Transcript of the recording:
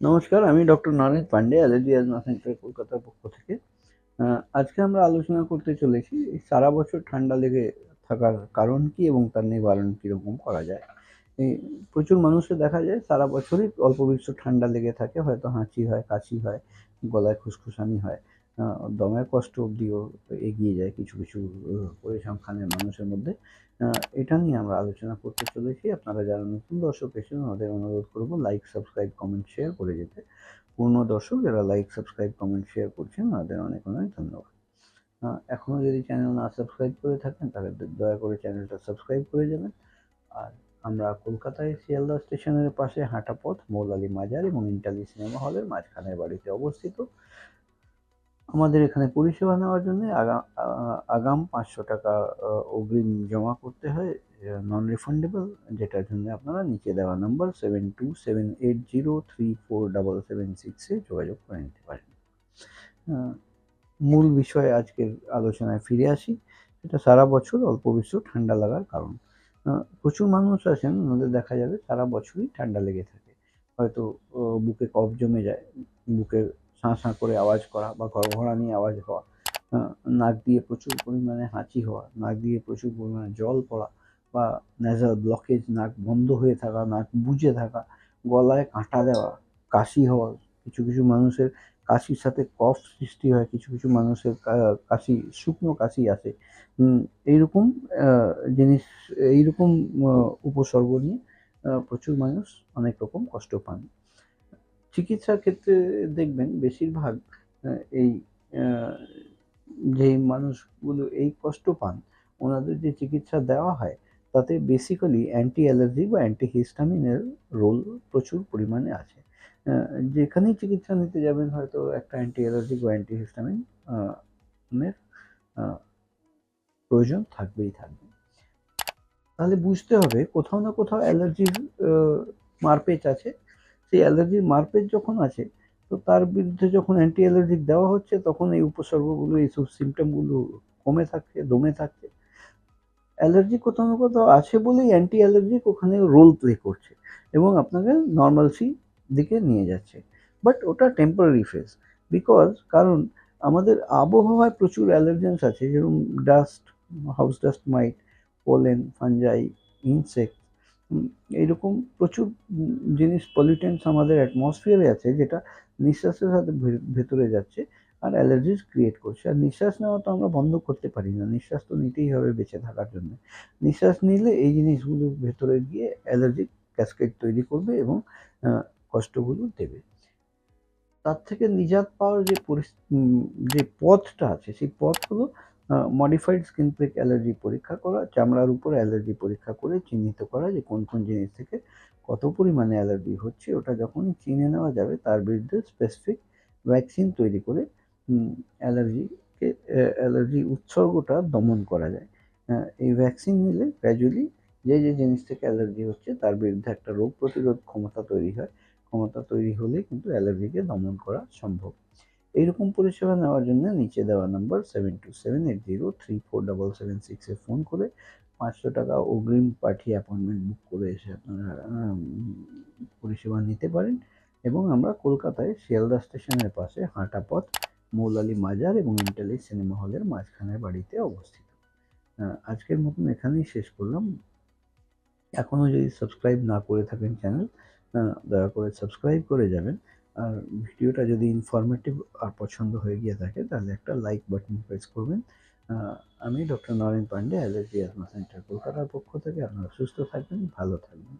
নমস্কার, আমি doctor Naren Pande, allergy asthma centre কলকাতার পক্ষ থেকে। আজকে আমরা আলোচনা করতে চলেছি সারা বছর ঠান্ডা লেগে থাকার কারণ কি এবং তার নিবারণ কীরকম করা যায়। এই প্রচুর মানুষকে দেখা যায় সারা বছরই অল্প বিস্তর ঠান্ডা লেগে থাকে, হয়তো হাঁচি হয়, কাশি হয়, গলায় খুসখুসানি হয়। দমের কষ্ট অবধিও এগিয়ে যায় কিছু কিছু পরিসংখ্যানের মানুষের মধ্যে। এটা নিয়ে আমরা আলোচনা করতে চলেছি। আপনারা যারা নতুন দর্শক এসেছেন ওদের অনুরোধ করব লাইক সাবস্ক্রাইব কমেন্ট শেয়ার করে যেতে। পুরনো দর্শক যারা লাইক সাবস্ক্রাইব কমেন্ট শেয়ার করছেন, তাদের অনেক অনেক ধন্যবাদ। এখনও যদি চ্যানেল না সাবস্ক্রাইব করে থাকেন, তাহলে দয়া করে চ্যানেলটা সাবস্ক্রাইব করে যাবেন। আর আমরা কলকাতায় শিয়ালদা স্টেশনের পাশে হাঁটা পথ, মৌলালি মাজার এবং ইন্টালি সিনেমা হলের মাঝখানের বাড়িতে অবস্থিত। আমাদের এখানে পরিষেবা নেওয়ার জন্য আগাম পাঁচশো টাকা অগ্রিম জমা করতে হয় নন রিফান্ডেবল যেটার জন্য আপনারা নিচে দেওয়া number seven two seven eight zero three four double seven সিক্সে যোগাযোগ করে নিতে পারেন। মূল বিষয়ে আজকের আলোচনায় ফিরে আসি এটা সারা বছর অল্প বিস্তর ঠান্ডা লাগার কারণ। প্রচুর মানুষ আছেন ওনাদের দেখা যাবে সারা বছরই ঠান্ডা লেগে থাকে। হয়তো বুকে কফ জমে যায়, বুকে সাঁ সাঁ করে আওয়াজ করা বা ঘরঘরানি আওয়াজ হওয়া নাক দিয়ে প্রচুর পরিমাণে হাঁচি হওয়া, নাক দিয়ে প্রচুর পরিমাণে জল পড়া বা ন্যাজাল ব্লকেজ নাক বন্ধ হয়ে থাকা, নাক বুজে থাকা, গলায় কাঁটা দেওয়া, কাশি হওয়া, কিছু কিছু মানুষের কাশির সাথে কফ সৃষ্টি হয়, কিছু কিছু মানুষের কাশি, শুকনো কাশি আসে। এইরকম জিনিস, এইরকম উপসর্গ নিয়ে প্রচুর মানুষ অনেক রকম কষ্ট পান। চিকিৎসার ক্ষেত্রে দেখবেন বেশিরভাগ এই যে মানুষগুলো এই কষ্ট পান, ওনাদের যে চিকিৎসা দেওয়া হয়, তাতে বেসিক্যালি অ্যান্টি অ্যালার্জি বা অ্যান্টি হিস্টামিনের রোল প্রচুর পরিমাণে আছে। যেখানেই চিকিৎসা নিতে যাবেন, হয়তো একটা অ্যান্টি অ্যালার্জিক বা অ্যান্টি হিস্টামিন এর প্রয়োজন থাকবেই থাকবে। তাহলে বুঝতে হবে, কোথাও না কোথাও অ্যালার্জির মারপেচ আছে। সেই অ্যালার্জির মারপেচ যখন আছে, তো তার বিরুদ্ধে যখন অ্যান্টি অ্যালার্জিক দেওয়া হচ্ছে, তখন এই উপসর্গগুলো, এইসব সিমটমগুলো কমে থাকছে, দমে থাকছে। অ্যালার্জি কোথাও না কোথাও আছে বলেই অ্যান্টি অ্যালার্জিক ওখানে রোল প্লে করছে এবং আপনাকে নর্মালসি দিকে নিয়ে যাচ্ছে। বাট ওটা টেম্পোরারি ফেজ বিকজ কারণ আমাদের আবহাওয়ায় প্রচুর অ্যালার্জেন্স আছে, যেরকম dust house dust mite pollen fungi insect এইরকম প্রচুর জিনিস পলিউটেন্টস আমাদের অ্যাটমসফিয়ারে আছে যেটা নিঃশ্বাসের সাথে ভেতরে যাচ্ছে আর অ্যালার্জিস ক্রিয়েট করছে। আর নিঃশ্বাস নেওয়া তো আমরা বন্ধ করতে পারি না। নিঃশ্বাস তো নিতেই হবে বেঁচে থাকার জন্য। নিঃশ্বাস নিলে এই জিনিসগুলো ভেতরে গিয়ে অ্যালার্জিক ক্যাসকেট তৈরি করবে এবং কষ্টগুলো দেবে। তার থেকে নিজাত পাওয়ার যে যে পথটা আছে, সেই পথ হলো মডিফাইড স্কিন প্রিক অ্যালার্জি পরীক্ষা করা, চামড়ার উপর অ্যালার্জি পরীক্ষা করে চিহ্নিত করা যে কোন কোন জিনিস থেকে কত পরিমাণে অ্যালার্জি হচ্ছে, ওটা যখনই চিনে নেওয়া যাবে তার বিরুদ্ধে স্পেসিফিক ভ্যাকসিন তৈরি করে অ্যালার্জিকে অ্যালার্জি উৎসর্গটা দমন করা যায়। এই ভ্যাকসিন নিলে গ্র্যাজুয়ালি যে যে জিনিস থেকে অ্যালার্জি হচ্ছে তার বিরুদ্ধে একটা রোগ প্রতিরোধ ক্ষমতা তৈরি হয়। ক্ষমতা তৈরি হলে কিন্তু অ্যালার্জিকে দমন করা সম্ভব। এইরকম পরিষেবা নেওয়ার জন্য নিচে দেওয়া number seven two seven eight zero three four double seven সিক্সে ফোন করে পাঁচশো টাকা অগ্রিম পাঠিয়ে অ্যাপয়েন্টমেন্ট বুক করে এসে আপনারা পরিষেবা নিতে পারেন। এবং আমরা কলকাতায় শিয়ালদা স্টেশনের পাশে হাঁটা পথ মৌলালি মাজার এবং ইন্টালি সিনেমা হলের মাঝখানের বাড়িতে অবস্থিত। আজকের মতন এখানেই শেষ করলাম। এখনও যদি সাবস্ক্রাইব না করে থাকেন চ্যানেল দয়া করে সাবস্ক্রাইব করে যাবেন। আর ভিডিওটা যদি ইনফরমেটিভ আর পছন্দ হয়ে গিয়ে থাকে, তাহলে একটা লাইক বাটন প্রেস করবেন। আমি doctor Naren Pande allergy asthma centre কলকাতার পক্ষ থেকে আপনারা সুস্থ থাকবেন, ভালো থাকবেন।